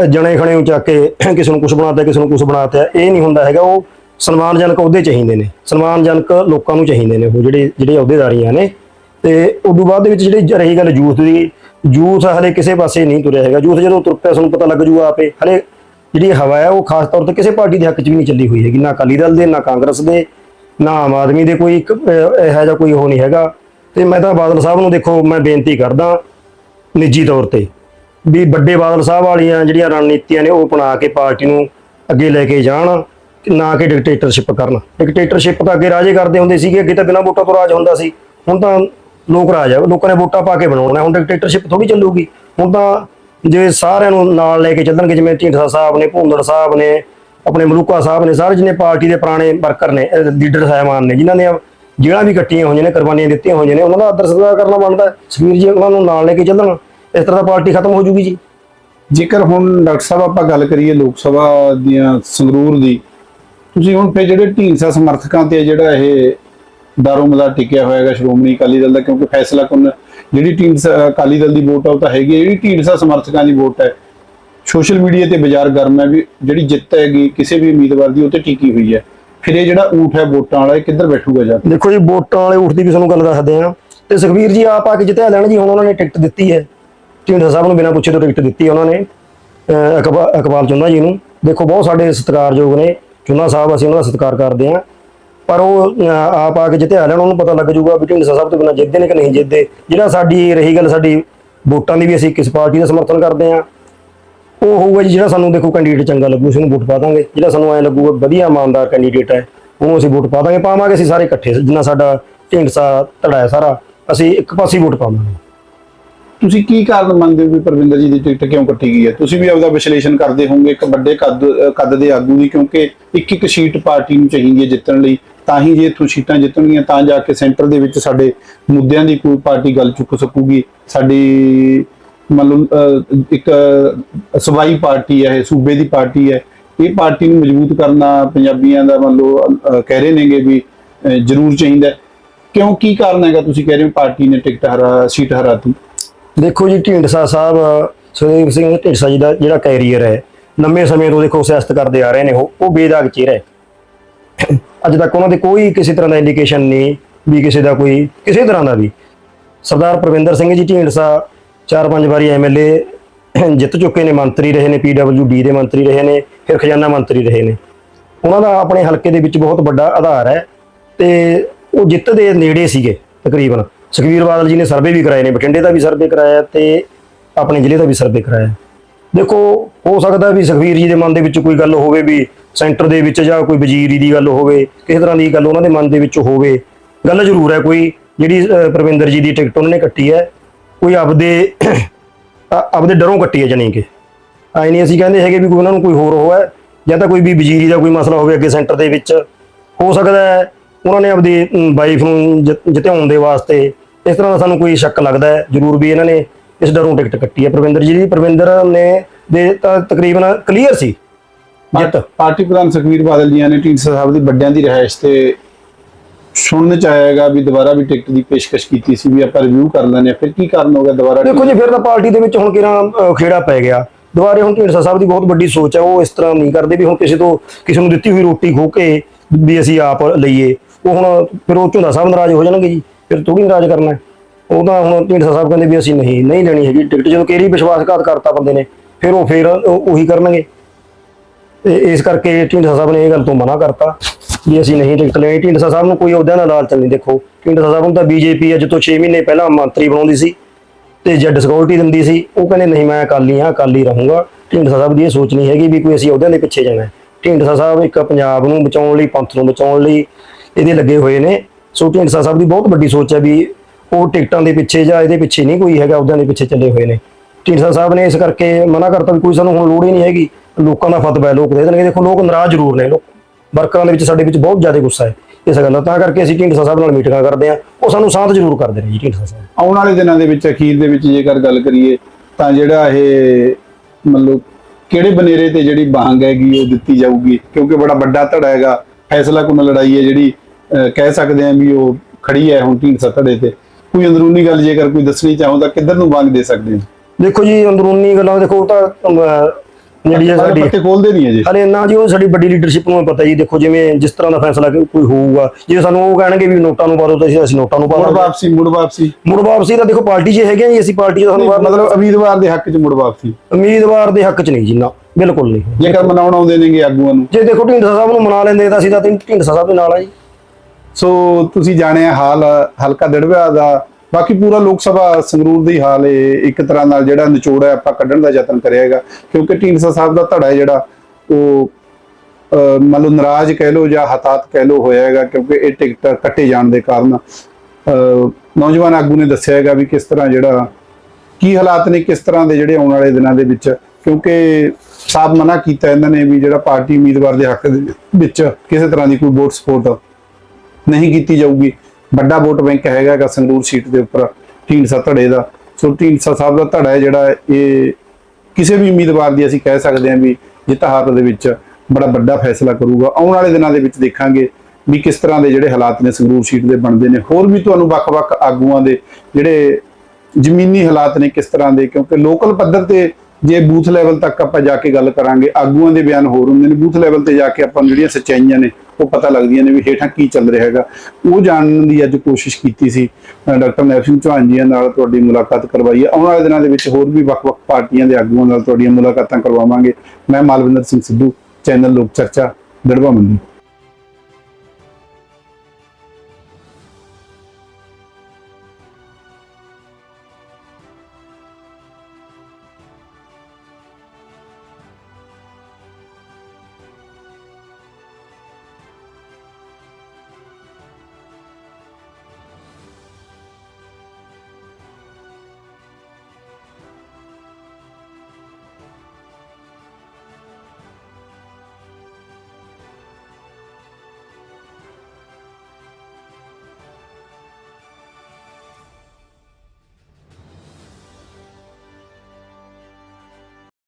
Speaker 1: ਜਣੇ ਖਣੇ ਨੂੰ ਚੱਕ ਕੇ ਕਿਸੇ ਨੂੰ ਕੁਝ ਬਣਾਤਾ, ਕਿਸੇ ਨੂੰ ਕੁਝ ਬਣਾਤਾ, ਇਹ ਨਹੀਂ ਹੁੰਦਾ ਹੈਗਾ। ਉਹ ਸਨਮਾਨਜਨਕ ਅਹੁਦੇ ਚਾਹੀਦੇ ਨੇ। ਸਨਮਾਨਜਨਕ ਲੋਕਾਂ ਨੂੰ ਚਾਹੀਦੇ ਨੇ ਉਹ ਜਿਹੜੇ ਜਿਹੜੇ ਅਹੁਦੇਦਾਰੀਆਂ ਨੇ। ਤੇ ਉਦੋਂ ਬਾਅਦ ਦੇ ਵਿੱਚ ਜਿਹੜੀ ਰਹੀ ਗੱਲ ਯੂਥ ਦੀ ਯੂਥ ਹਲੇ ਕਿਸੇ ਪਾਸੇ ਨਹੀਂ ਤੁਰਿਆ ਹੈਗਾ। ਯੂਥ ਜਦੋਂ ਤੁਰ ਪਿਆ ਤੁਹਾਨੂੰ ਪਤਾ ਲੱਗ ਜੂਗਾ ਆਪੇ। ਹਲੇ ਜਿਹੜੀ ਹਵਾ ਹੈ ਉਹ ਖਾਸ ਤੌਰ ਤੇ ਕਿਸੇ ਪਾਰਟੀ ਦੇ ਹੱਕ 'ਚ ਵੀ ਨਹੀਂ ਚੱਲੀ ਹੋਈ ਹੈਗੀ। ਨਾ ਅਕਾਲੀ ਦਲ ਦੇ, ਨਾ ਕਾਂਗਰਸ ਦੇ, ਨਾ ਆਮ ਆਦਮੀ ਦੇ ਕੋਈ ਇਹੋ ਜਿਹਾ ਕੋਈ ਉਹ ਨਹੀਂ ਹੈਗਾ। ਤੇ ਮੈਂ ਤਾਂ ਬਾਦਲ ਸਾਹਿਬ ਨੂੰ ਦੇਖੋ, ਮੈਂ ਬੇਨਤੀ ਕਰਦਾ ਨਿੱਜੀ ਤੌਰ ਤੇ ਵੀ ਵੱਡੇ ਬਾਦਲ ਸਾਹਿਬ ਵਾਲੀਆਂ ਜਿਹੜੀਆਂ ਰਣਨੀਤੀਆਂ ਨੇ, ਉਹ ਅਪਣਾ ਕੇ ਪਾਰਟੀ ਨੂੰ ਅੱਗੇ ਲੈ ਕੇ ਜਾਣ, ਨਾ ਕਿ ਡਿਕਟੇਟਰਸ਼ਿਪ ਕਰਨ। ਡਿਕਟੇਟਰਸ਼ਿਪ ਤਾਂ ਅੱਗੇ ਰਾਜੇ ਕਰਦੇ ਹੁੰਦੇ ਸੀਗੇ, ਅੱਗੇ ਤਾਂ ਬਿਨਾਂ ਵੋਟਾਂ ਤੋਂ ਰਾਜ ਹੁੰਦਾ ਸੀ। ਹੁਣ ਤਾਂ ਲੋਕ ਰਾਜ ਆ, ਲੋਕਾਂ ਨੇ ਵੋਟਾਂ ਪਾ ਕੇ ਬਣਾਉਣਾ ਹੁਣ ਡਿਕਟੇਟਰਸ਼ਿਪ ਥੋੜੀ ਚੱਲੂਗੀ ਹੁਣ ਤਾਂ ਜੇ ਸਾਰਿਆਂ ਨੂੰ ਨਾਲ ਲੈ ਕੇ ਚੱਲਣਗੇ, ਜਿਵੇਂ ਢੀਂਡਸਾ ਸਾਹਿਬ ਨੇ, ਭੂੰਦੜ ਸਾਹਿਬ ਨੇ, ਆਪਣੇ ਮਲੂਕਾ ਸਾਹਿਬ ਨੇ, ਸਾਰੇ ਜਿਹਨੇ ਪਾਰਟੀ ਦੇ ਪੁਰਾਣੇ ਵਰਕਰ ਨੇ ਲੀਡਰ ਸਾਹਿਬਾਨ ਨੇ, ਜਿਨ੍ਹਾਂ ਨੇ ਜਿਹੜਾ ਵੀ ਕੱਟੀਆਂ ਹੋਈਆਂ ਨੇ, ਕੁਰਬਾਨੀਆਂ ਦਿੱਤੀਆਂ ਹੋਈਆਂ ਨੇ, ਉਹਨਾਂ ਦਾ ਆਦਰ ਸਤਿਕਾਰ ਕਰਨਾ ਬਣਦਾ ਹੈ। ਸੁਖਬੀਰ ਜੀ, ਉਹਨਾਂ ਨੂੰ ਨਾਲ ਲੈ ਕੇ ਚੱਲਣ, ਇਸ ਤਰ੍ਹਾਂ ਤਾਂ ਪਾਰਟੀ ਖਤਮ ਹੋ ਜੂਗੀ ਜੀ
Speaker 2: ਜੇਕਰ ਹੁਣ ਡਾਕਟਰ ਸਾਹਿਬ ਆਪਾਂ ਗੱਲ ਕਰੀਏ ਲੋਕ ਸਭਾ ਦੀਆਂ ਸੰਗਰੂਰ ਦੀ, ਤੁਸੀਂ ਹੁਣ ਫਿਰ ਜਿਹੜੇ ਢੀਂਡਸਾ ਸਮਰਥਕਾਂ ਤੇ ਜਿਹੜਾ ਇਹ ਦਾਰੋਮਦਾਰ ਟਿਕਿਆ ਹੋਇਆ ਸ਼੍ਰੋਮਣੀ ਅਕਾਲੀ ਦਲ ਦਾ ਕਿਉਂਕਿ ਫੈਸਲਾ ਕੁਨ ਜਿਹੜੀ ਢੀਂਡਸਾ ਅਕਾਲੀ ਦਲ ਦੀ ਵੋਟ ਆ ਉਹ ਤਾਂ ਹੈਗੀ ਹੈ ਜਿਹੜੀ ਢੀਂਡਸਾ ਸਮਰਥਕਾਂ ਦੀ ਵੋਟ ਹੈ ਸੋਸ਼ਲ ਮੀਡੀਆ ਤੇ ਬਾਜ਼ਾਰ ਗਰਮ ਹੈ ਵੀ ਜਿਹੜੀ ਜਿੱਤ ਹੈਗੀ ਕਿਸੇ ਵੀ ਉਮੀਦਵਾਰ ਦੀ ਉਹ ਤੇ ਟਿਕੀ ਹੋਈ ਹੈ ਫਿਰ ਇਹ ਜਿਹੜਾ ਊਠ ਹੈ ਵੋਟਾਂ ਵਾਲਾ ਇਹ ਕਿੱਧਰ ਬੈਠੂਗਾ ਜਾ
Speaker 1: ਦੇਖੋ ਜੀ ਵੋਟਾਂ ਵਾਲੇ ਉੱਠਦੀ ਵੀ ਤੁਹਾਨੂੰ ਗੱਲ ਦੱਸਦੇ ਆ ਤੇ ਸੁਖਬੀਰ ਜੀ ਆਪ ਆ। ਕੇ ਜਿੱਤਿਆ ਲੈਣ ਜੀ ਹੁਣ ਉਹਨਾਂ ਨੇ ਟਿਕਟ ਦਿੱਤੀ ਹੈ। ਢੀਂਡਸਾ ਸਾਹਿਬ ਨੂੰ ਬਿਨਾਂ ਪੁੱਛੇ ਤੋਂ ਟਿਕਟ ਦਿੱਤੀ ਉਹਨਾਂ ਨੇ। ਅਹ ਇਕਬਾ- ਇਕਬਾਲ ਚੁੰਦਾ ਜੀ ਨੂੰ। ਦੇਖੋ, ਬਹੁਤ ਸਾਡੇ ਸਤਿਕਾਰਯੋਗ ਨੇ। ਚੁੰਨਾ ਸਾਹਿਬ, ਅਸੀਂ ਉਹਨਾਂ ਦਾ ਸਤਿਕਾਰ ਕਰਦੇ ਆ। ਪਰ ਉਹ ਆਪ ਆ ਕੇ ਜਿੱਤਿਆ ਲੈਣ, ਉਹਨੂੰ ਪਤਾ ਲੱਗ ਜਾਊਗਾ ਵੀ ਢੀਂਡਸਾ ਸਾਹਿਬ ਤੋਂ ਬਿਨਾਂ ਜਿੱਤਦੇ ਨੇ ਕਿ ਨਹੀਂ ਜਿੱਤਦੇ। ਜਿਹੜਾ ਸਾਡੀ ਰਹੀ ਗੱਲ, ਸਾਡੀ ਵੋਟਾਂ ਦੀ ਵੀ ਅਸੀਂ ਕਿਸ ਪਾਰਟੀ ਦਾ ਸਮਰਥਨ ਕਰਦੇ ਆ ਉਹ ਹੋਊਗਾ ਜੀ ਜਿਹੜਾ ਸਾਨੂੰ ਦੇਖੋ ਕੈਂਡੀਡੇਟ ਚੰਗਾ ਲੱਗੂ, ਅਸੀਂ ਉਹਨੂੰ ਵੋਟ ਪਾ ਦਾਂਗੇ। ਜਿਹੜਾ ਸਾਨੂੰ ਐ ਲੱਗੂਗਾ ਵਧੀਆ ਇਮਾਨਦਾਰ ਕੈਂਡੀਡੇਟ ਹੈ, ਉਹਨੂੰ ਅਸੀਂ ਵੋਟ ਪਾ ਦਾਂਗੇ। ਪਾਵਾਂਗੇ ਅਸੀਂ ਸਾਰੇ ਇਕੱਠੇ, ਜਿੰਨਾ ਸਾਡਾ ਢਿੰਡਸਾ ਧੜਾ ਹੈ ਸਾਰਾ, ਅਸੀਂ ਇੱਕ ਪਾਸੇ ਵੋਟ ਪਾਵਾਂਗੇ।
Speaker 2: ਤੁਸੀਂ ਕੀ ਕਾਰਨ ਮੰਨਦੇ ਹੋ ਵੀ ਪਰਵਿੰਦਰ ਜੀ ਦੀ ਟਿਕਟ ਕਿਉਂ ਕੱਟੀ ਗਈ ਹੈ? ਤੁਸੀਂ ਵੀ ਆਪਦਾ ਵਿਸ਼ਲੇਸ਼ਣ ਕਰਦੇ ਹੋਵੋਗੇ, ਇੱਕ ਵੱਡੇ ਕੱਦ ਕੱਦ ਦੇ ਆਗੂ ਦੀ, ਕਿਉਂਕਿ ਇੱਕ ਇੱਕ ਸੀਟ ਪਾਰਟੀ ਨੂੰ ਚਾਹੀਦੀ ਹੈ ਜਿੱਤਣ ਲਈ। ਤਾਂ ਹੀ ਜੇ ਇੱਥੋਂ ਸੀਟਾਂ ਜਿੱਤਣਗੀਆਂ, ਤਾਂ ਜਾ ਕੇ ਸੈਂਟਰ ਦੇ ਵਿੱਚ ਸਾਡੇ ਮੁੱਦਿਆਂ ਦੀ ਕੋਈ ਪਾਰਟੀ ਗੱਲ ਚੁੱਕ ਸਕੂਗੀ। ਸਾਡੀ ਮੰਨ ਇੱਕ ਸਵਾਈ ਪਾਰਟੀ ਹੈ, ਇਹ ਸੂਬੇ ਦੀ ਪਾਰਟੀ ਹੈ। ਇਹ ਪਾਰਟੀ ਨੂੰ ਮਜ਼ਬੂਤ ਕਰਨਾ ਪੰਜਾਬੀਆਂ ਦਾ ਮੰਨ ਲਓ ਕਹਿ ਰਹੇ ਨੇਗੇ ਵੀ ਜ਼ਰੂਰ ਚਾਹੀਦਾ। ਕਿਉਂ, ਕੀ ਕਾਰਨ ਹੈਗਾ ਤੁਸੀਂ ਕਹਿ ਰਹੇ ਹੋ ਪਾਰਟੀ ਨੇ ਟਿਕਟ ਹਰਾ, ਸੀਟ ਹਰਾਤੀ
Speaker 1: ਦੇਖੋ ਜੀ, ਢੀਂਡਸਾ ਸਾਹਿਬ ਸੁਖਦੇਵ ਸਿੰਘ ਢੀਂਡਸਾ ਜੀ ਦਾ ਜਿਹੜਾ ਕੈਰੀਅਰ ਹੈ ਲੰਮੇ ਸਮੇਂ ਤੋਂ ਦੇਖੋ ਸਿਆਸਤ ਕਰਦੇ ਆ ਰਹੇ ਨੇ ਉਹ ਉਹ ਬੇਦਾਗ ਚਿਹਰਾ ਹੈ ਅੱਜ ਤੱਕ ਉਹਨਾਂ ਦੇ ਕੋਈ ਕਿਸੇ ਤਰ੍ਹਾਂ ਦਾ ਇੰਡੀਕੇਸ਼ਨ ਨਹੀਂ ਵੀ ਕਿਸੇ ਦਾ ਕੋਈ, ਕਿਸੇ ਤਰ੍ਹਾਂ ਦਾ ਵੀ। ਸਰਦਾਰ ਪ੍ਰਵਿੰਦਰ ਸਿੰਘ ਜੀ ਢੀਂਡਸਾ, ਚਾਰ ਪੰਜ ਵਾਰੀ ਐਮਐਲਏ ਜਿੱਤ ਚੁੱਕੇ ਨੇ, ਮੰਤਰੀ ਰਹੇ ਨੇ ਪੀਡਬਲਯੂਡੀ ਦੇ ਮੰਤਰੀ ਰਹੇ ਨੇ, ਫਿਰ ਖਜ਼ਾਨਾ ਮੰਤਰੀ ਰਹੇ ਨੇ। ਉਹਨਾਂ ਦਾ ਆਪਣੇ ਹਲਕੇ ਦੇ ਵਿੱਚ ਬਹੁਤ ਵੱਡਾ ਆਧਾਰ ਹੈ ਤੇ ਉਹ ਜਿੱਤ ਦੇ ਨੇੜੇ ਸੀਗੇ ਤਕਰੀਬਨ। ਸੁਖਵੀਰ ਬਾਦਲ ਜੀ ਨੇ ਸਰਵੇ ਵੀ ਕਰਾਏ ਨੇ, ਬਠਿੰਡੇ ਦਾ ਵੀ ਸਰਵੇ ਕਰਾਇਆ ਤੇ ਆਪਣੇ ਜ਼ਿਲ੍ਹੇ ਦਾ ਵੀ ਸਰਵੇ ਕਰਾਇਆ। ਦੇਖੋ, ਹੋ ਸਕਦਾ ਵੀ ਸੁਖਵੀਰ ਜੀ ਦੇ ਮਨ ਦੇ ਵਿੱਚ ਕੋਈ ਗੱਲ ਹੋਵੇ ਵੀ ਸੈਂਟਰ ਦੇ ਵਿੱਚ ਜਾਂ ਕੋਈ ਵਜ਼ੀਰੀ ਦੀ ਗੱਲ ਹੋਵੇ ਕਿਸੇ ਤਰ੍ਹਾਂ ਦੀ ਗੱਲ ਉਹਨਾਂ ਦੇ ਮਨ ਦੇ ਵਿੱਚ ਹੋਵੇ ਗੱਲ ਜ਼ਰੂਰ ਹੈ ਕੋਈ ਜਿਹੜੀ ਅਹ, ਜੀ ਦੀ ਟਿਕਟ ਉਹਨਾਂ ਨੇ ਕੱਟੀ ਹੈ। ਕੋਈ ਆਪਦੇ ਆਪਦੇ ਡਰੋਂ ਕੱਟੀ ਹੈ ਜਾਣੀ ਕਿ। ਆਈ ਨਹੀਂ ਅਸੀਂ ਕਹਿੰਦੇ ਹੈਗੇ ਵੀ ਕੋਈ ਉਹਨਾਂ ਨੂੰ ਕੋਈ ਹੋਰ ਹੋ ਜਾਂ ਤਾਂ ਕੋਈ ਵੀ ਵਜ਼ੀਰੀ ਦਾ ਕੋਈ ਮਸਲਾ ਹੋਵੇ ਅੱਗੇ ਸੈਂਟਰ ਦੇ ਵਿੱਚ। ਹੋ ਸਕਦਾ ਹੈ ਉਹਨਾਂ ਨੇ ਆਪਦੀ ਵਾਈਫ ਨੂੰ ਜਿ- ਜਿਤਾਉਣ ਦੇ ਵਾਸਤੇ ਇਸ ਤਰ੍ਹਾਂ ਦਾ ਸਾਨੂੰ ਕੋਈ ਸ਼ੱਕ ਲੱਗਦਾ ਹੈ। ਜ਼ਰੂਰ ਵੀ ਇਹਨਾਂ ਨੇ ਇਸ ਡਰੋਂ ਟਿਕਟ ਕੱਟੀ ਹੈ। ਪ੍ਰਵਿੰਦਰ ਜੀ ਦੀ ਪ੍ਰਵਿੰਦਰ ਨੇ ਦੇ ਤਾਂ ਤਕਰੀਬਨ ਕਲੀਅਰ ਸੀ। ਜਿੱਤ
Speaker 2: ਪਾਰਟੀ ਪ੍ਰਧਾਨ ਸੁਖਵੀਰ ਬਾਦਲ ਜੀ ਨੇ ਢੀਂਡਸਾ ਸਾਹਿਬ ਦੀ ਵੱਡਿਆਂ ਦੀ ਰਿਹਾਇਸ਼ ਤੇ ਸੁਣਨ ਚ ਆਏਗਾ ਵੀ ਦੁਬਾਰਾ ਵੀ ਟਿਕਟ ਦੀ ਪੇਸ਼ਕਸ਼ ਕੀਤੀ ਸੀ ਵੀ ਆਪਾਂ ਰਿਵਿਊ ਕਰ ਹਾਂ। ਫਿਰ ਕੀ ਕਾਰਨ ਹੋ ਗਿਆ ਦੁਬਾਰਾ
Speaker 1: ਦੇਖੋ ਜੀ ਫਿਰ ਤਾਂ ਪਾਰਟੀ ਦੇ ਵਿੱਚ ਹੁਣ ਕਿਹੜਾ ਖੇੜਾ ਪੈ ਗਿਆ। ਦੁਬਾਰੇ ਹੁਣ ਢੀਂਡਸਾ ਸਾਹਿਬ ਦੀ ਬਹੁਤ ਵੱਡੀ ਸੋਚ ਹੈ ਉਹ ਇਸ ਤਰ੍ਹਾਂ ਨਹੀਂ ਕਰਦੇ ਵੀ ਹੁਣ ਕਿਸੇ ਤੋਂ ਕਿਸੇ ਨੂੰ ਦਿੱਤੀ ਹੋਈ ਰੋਟੀ ਖੋ ਕੇ ਵੀ ਅਸੀਂ ਆਪ ਲਈਏ। ਉਹ ਹੁਣ ਫਿਰ ਉਹ ਝੁੰਦਾ ਸਾਹਿਬ ਨਾਰਾਜ਼ ਹੋ ਜਾਣਗੇ ਜੀ। ਫਿਰ ਥੋੜੀ ਨਾਰਾਜ਼ ਕਰਨਾ। ਉਹ ਤਾਂ ਹੁਣ ਢੀਂਡਸਾ ਸਾਹਿਬ ਕਹਿੰਦੇ ਵੀ ਅਸੀਂ ਨਹੀਂ ਨਹੀਂ ਲੈਣੀ ਹੈਗੀ ਟਿਕਟ। ਜਦੋਂ ਕੇਰੀ ਵਿਸ਼ਵਾਸਘਾਤ ਕਰਤਾ ਬੰਦੇ ਨੇ ਫਿਰ ਉਹ ਫਿਰ ਉਹੀ ਕਰਨਗੇ। ਤੇ ਇਸ ਕਰਕੇ ਢੀਂਡਸਾ ਸਾਹਿਬ ਨੇ ਇਹ ਗੱਲ ਤੋਂ ਮਨਾ ਕਰਤਾ ਵੀ ਅਸੀਂ ਨਹੀਂ ਟਿਕਟ ਲੈਣੀ। ਢੀਂਡਸਾ ਸਾਹਿਬ ਨੂੰ ਕੋਈ ਅਹੁਦਿਆਂ ਦਾ ਲਾਲਚ ਨਹੀਂ, ਦੇਖੋ। ਢੀਂਡਸਾ ਸਾਹਿਬ ਨੂੰ ਤਾਂ ਬੀਜੇਪੀ ਅੱਜ ਤੋਂ 6 ਮਹੀਨੇ ਪਹਿਲਾਂ ਮੰਤਰੀ ਬਣਾਉਂਦੀ ਸੀ ਤੇ ਜੱਡ ਸਿਕਿਉਰਿਟੀ ਦਿੰਦੀ ਸੀ। ਉਹ ਕਹਿੰਦੇ, ਨਹੀਂ, ਮੈਂ ਅਕਾਲੀ ਹਾਂ, ਅਕਾਲੀ ਰਹੂੰਗਾ। ਢੀਂਡਸਾ ਸਾਹਿਬ ਦੀ ਇਹ ਸੋਚ ਨਹੀਂ ਹੈਗੀ ਵੀ ਕੋਈ ਅਸੀਂ ਅਹੁਦਿਆਂ ਦੇ ਪਿੱਛੇ ਜਾਣਾ ਢੀਂਡਸਾ ਸਾਹਿਬ ਇੱਕ ਪੰਜਾਬ ਨੂੰ ਬਚਾਉਣ ਲਈ, ਪੰਥ ਨੂੰ ਬਚਾਉਣ ਲਈ ਇਹਦੇ ਲੱਗੇ ਹੋਏ ਨੇ। ਸੋ ਢੀਂਡਸਾ ਸਾਹਿਬ ਦੀ ਬਹੁਤ ਵੱਡੀ ਸੋਚ ਹੈ ਵੀ ਉਹ ਟਿਕਟਾਂ ਦੇ ਪਿੱਛੇ ਜਾਂ ਇਹਦੇ ਪਿੱਛੇ ਨਹੀਂ ਕੋਈ ਹੈਗਾ ਅਹੁਦਿਆਂ ਦੇ ਪਿੱਛੇ ਚੱਲੇ ਹੋਏ ਨੇ। ਢੀਂਡਸਾ ਸਾਹਿਬ ਨੇ ਇਸ ਕਰਕੇ ਮਨਾ ਕਰਤਾ ਵੀ ਕੋਈ ਸਾਨੂੰ ਹੁਣ ਲੋੜ ਹੀ ਨਹੀਂ ਹੈਗੀ। ਲੋਕਾਂ ਦਾ ਫਤਵਾ ਹੈ ਲੋਕ ਦੇ ਦੇਣਗੇ। ਦੇਖੋ ਲੋਕ ਨਾਰਾਜ਼ ਜ਼ਰੂਰ ਨੇ ਲੋਕ ਵਰਕਰਾਂ ਦੇ ਵਿੱਚ ਸਾਡੇ ਵਿੱਚ ਬਹੁਤ ਜ਼ਿਆਦਾ ਗੁੱਸਾ ਹੈ। ਇਸ ਗੱਲ ਦਾ ਤਾਂ ਕਰਕੇ ਅਸੀਂ ਢੀਂਡਸਾ ਸਾਹਿਬ ਨਾਲ ਮੀਟਿੰਗਾਂ ਕਰਦੇ ਹਾਂ। ਉਹ ਸਾਨੂੰ ਸ਼ਾਂਤ ਜ਼ਰੂਰ ਕਰਦੇ ਨੇ ਜੀ ਢੀਂਡਸਾ ਸਾਹਿਬ।
Speaker 2: ਆਉਣ ਵਾਲੇ ਦਿਨਾਂ ਦੇ ਵਿੱਚ ਅਖੀਰ ਦੇ ਵਿੱਚ ਜੇਕਰ ਗੱਲ ਕਰੀਏ ਤਾਂ ਜਿਹੜਾ ਇਹ ਮਤਲਬ ਕਿਹੜੇ ਬਨੇਰੇ ਤੇ ਜਿਹੜੀ ਬਾਂਗ ਹੈਗੀ ਉਹ ਦਿੱਤੀ ਜਾਊਗੀ? ਕਿਉਂਕਿ ਬੜਾ ਵੱਡਾ ਧੜਾ ਹੈਗਾ। ਫੈਸਲਾ ਕੁਨ ਲੜਾਈ ਹੈ ਜਿਹੜੀ ਕਹਿ ਸਕਦੇ ਹਾਂ ਵੀ ਉਹ ਖੜੀ ਹੈ ਹੁਣ ਢੀਂਡਸਾ ਧੜੇ ਤੇ। ਕੋਈ ਅੰਦਰੂਨੀ ਗੱਲ ਜੇਕਰ ਕੋਈ ਦੱਸਣੀ ਚਾਹੋ ਤਾਂ ਕਿੱਧਰ ਨੂੰ ਬਾਂਗ ਦੇ ਸਕਦੇ ਹੋ?
Speaker 1: ਦੇਖੋ ਜੀ ਅੰਦਰੂਨੀ ਗੱਲਾਂ ਦੇਖੋ ਤਾਂ ਜਿਹੜੀ ਹੈ ਸਾਡੀ
Speaker 2: ਪੱਤੇ ਖੋਲਦੇ ਨਹੀਂ ਹੈ ਜੀ।
Speaker 1: ਹਲੇ ਨਾ ਜੀ ਉਹ ਸਾਡੀ ਵੱਡੀ ਲੀਡਰਸ਼ਿਪ ਨੂੰ ਪਤਾ ਜੀ ਦੇਖੋ ਜਿਵੇਂ ਜਿਸ ਤਰ੍ਹਾਂ ਦਾ ਫੈਸਲਾ ਕੋਈ ਹੋਊਗਾ ਜੇ ਸਾਨੂੰ ਉਹ ਕਹਿਣਗੇ ਵੀ ਨੋਟਾਂ ਨੂੰ ਪਾ ਦਿਓ ਤਾਂ ਅਸੀਂ- ਨੋਟਾਂ ਨੂੰ ਪਾ
Speaker 2: ਮੁੜ
Speaker 1: ਦਾਂਗੇ।
Speaker 2: ਵਾਪਸੀ ਮੁੜ ਵਾਪਸੀ।
Speaker 1: ਮੁੜ ਵਾਪਸੀ ਤਾਂ ਦੇਖੋ ਪਾਰਟੀ 'ਚ ਹੈਗੇ ਆ ਜੀ ਅਸੀਂ ਪਾਰਟੀ 'ਚ ਸਾਨੂੰ
Speaker 2: ਮਤਲਬ ਉਮੀਦਵਾਰ ਦੇ ਹੱਕ 'ਚ ਮੁੜ ਵਾਪਸੀ।
Speaker 1: ਉਮੀਦਵਾਰ ਦੇ ਹੱਕ 'ਚ ਨਹੀਂ ਜੀ ਨਾ ਬਿਲਕੁਲ ਨਹੀਂ।
Speaker 2: ਜੇਕਰ ਮਨਾਉਣ ਆਉਂਦੇ ਨੇਗੇ ਆਗੂਆਂ ਨੂੰ।
Speaker 1: ਜੇ ਦੇਖੋ ਢੀਂਡਸਾ ਸਾਹਿਬ ਨੂੰ ਮਨਾ ਲੈਂਦੇ ਤਾਂ ਅਸੀਂ ਤਾਂ ਢੀਂਡਸਾ ਸਾਹਿਬ ਦੇ ਨਾਲ ਆ ਜੀ।
Speaker 2: ਸੋ ਤੁਸੀਂ ਜਾਣਿਆ ਹਾਲ ਹਲਕਾ ਦੜਵਾ ਦਾ ਬਾਕੀ ਪੂਰਾ ਲੋਕ ਸਭਾ ਸੰਗਰੂਰ ਦੀ ਹਾਲ ਇਹ ਇੱਕ ਤਰ੍ਹਾਂ ਨਾਲ ਜਿਹੜਾ ਨਿਚੋੜ ਹੈ ਆਪਾਂ ਕੱਢਣ ਦਾ ਯਤਨ ਕਰਿਆਗਾ ਕਿਉਂਕਿ ਢੀਂਡਸਾ ਸਾਹਿਬ ਦਾ ਧੜਾ ਜਿਹੜਾ ਉਹ ਅਹ, ਮੰਨ ਲਓ ਨਾਰਾਜ਼ ਕਹਿ ਲਓ ਜਾਂ ਹਤਾਤ ਕਹਿ ਲਓ ਹੋਇਆ ਹੈਗਾ ਕਿਉਂਕਿ ਇਹ ਟਿਕਟ ਕੱਟੇ ਜਾਣ ਦੇ ਕਾਰਨ ਅਹ, ਨੌਜਵਾਨ ਆਗੂ ਨੇ ਦੱਸਿਆ ਹੈਗਾ ਵੀ ਕਿਸ ਤਰ੍ਹਾਂ ਜਿਹੜਾ ਕੀ ਹਾਲਾਤ ਨੇ ਕਿਸ ਤਰ੍ਹਾਂ ਦੇ ਜਿਹੜੇ ਆਉਣ ਵਾਲੇ ਦਿਨਾਂ ਦੇ ਵਿੱਚ ਕਿਉਂਕਿ ਸਾਫ਼ ਮਨਾ ਕੀਤਾ ਇਹਨਾਂ ਨੇ ਵੀ ਜਿਹੜਾ ਪਾਰਟੀ ਉਮੀਦਵਾਰ ਦੇ ਹੱਕ ਦੇ ਵਿੱਚ ਕਿਸੇ ਤਰ੍ਹਾਂ ਦੀ ਕੋਈ ਵੋਟ ਸਪੋਰਟ ਨਹੀਂ ਕੀਤੀ ਜਾਊਗੀ। ਵੱਡਾ ਵੋਟ ਬੈਂਕ ਹੈਗਾ ਸੰਗਰੂਰ ਸੀਟ ਦੇ ਉੱਪਰ, ਢੀਂਡਸਾ ਧੜੇ ਦਾ। ਸੋ ਢੀਂਡਸਾ ਸਾਹਿਬ ਦਾ ਧੜਾ ਹੈ ਜਿਹੜਾ ਇਹ ਕਿਸੇ ਵੀ ਉਮੀਦਵਾਰ ਦੀ ਅਸੀਂ ਕਹਿ ਸਕਦੇ ਹਾਂ ਵੀ ਜਿੱਤ ਹਾਰ ਦੇ ਵਿੱਚ ਬੜਾ ਵੱਡਾ ਫੈਸਲਾ ਕਰੂਗਾ। ਆਉਣ ਵਾਲੇ ਦਿਨਾਂ ਦੇ ਵਿੱਚ ਦੇਖਾਂਗੇ ਵੀ ਕਿਸ ਤਰ੍ਹਾਂ ਦੇ ਜਿਹੜੇ ਹਾਲਾਤ ਨੇ ਸੰਗਰੂਰ ਸੀਟ ਦੇ ਬਣਦੇ ਨੇ। ਹੋਰ ਵੀ ਤੁਹਾਨੂੰ ਵੱਖ-ਵੱਖ ਆਗੂਆਂ ਦੇ ਜਿਹੜੇ ਜ਼ਮੀਨੀ ਹਾਲਾਤ ਨੇ ਕਿਸ ਤਰ੍ਹਾਂ ਦੇ, ਕਿਉਂਕਿ ਲੋਕਲ ਪੱਧਰ ਤੇ ਜੇ ਬੂਥ ਲੈਵਲ ਤੱਕ ਆਪਾਂ ਜਾ ਕੇ ਗੱਲ ਕਰਾਂਗੇ, ਆਗੂਆਂ ਦੇ ਬਿਆਨ ਹੋਰ ਹੁੰਦੇ ਨੇ। ਬੂਥ ਲੈਵਲ ਤੇ ਜਾ ਕੇ ਆਪਾਂ ਨੂੰ ਜਿਹੜੀਆਂ ਸੱਚਾਈਆਂ ਨੇ ਉਹ ਪਤਾ ਲੱਗਦੀਆਂ ਨੇ ਵੀ ਹੇਠਾਂ ਕੀ ਚੱਲ ਰਿਹਾ ਹੈਗਾ। ਉਹ ਜਾਣਨ ਦੀ ਅੱਜ ਕੋਸ਼ਿਸ਼ ਕੀਤੀ ਸੀ। ਡਾਕਟਰ ਨੈਬ ਸਿੰਘ ਚੌਹਾਨ ਜੀ ਨਾਲ ਤੁਹਾਡੀ ਮੁਲਾਕਾਤ ਕਰਵਾਈ ਹੈ ਆਉਣ ਵਾਲੇ ਦਿਨਾਂ ਦੇ ਵਿੱਚ ਹੋਰ ਵੀ ਵੱਖ-ਵੱਖ ਪਾਰਟੀਆਂ ਦੇ ਆਗੂਆਂ ਨਾਲ ਤੁਹਾਡੀਆਂ ਮੁਲਾਕਾਤਾਂ ਕਰਵਾਵਾਂਗੇ। ਮੈਂ ਮਾਲਵਿੰਦਰ ਸਿੰਘ ਸਿੱਧੂ, ਚੈਨਲ ਲੋਕ ਚਰਚਾ, ਦੜਵਾ ਮੰਡੀ।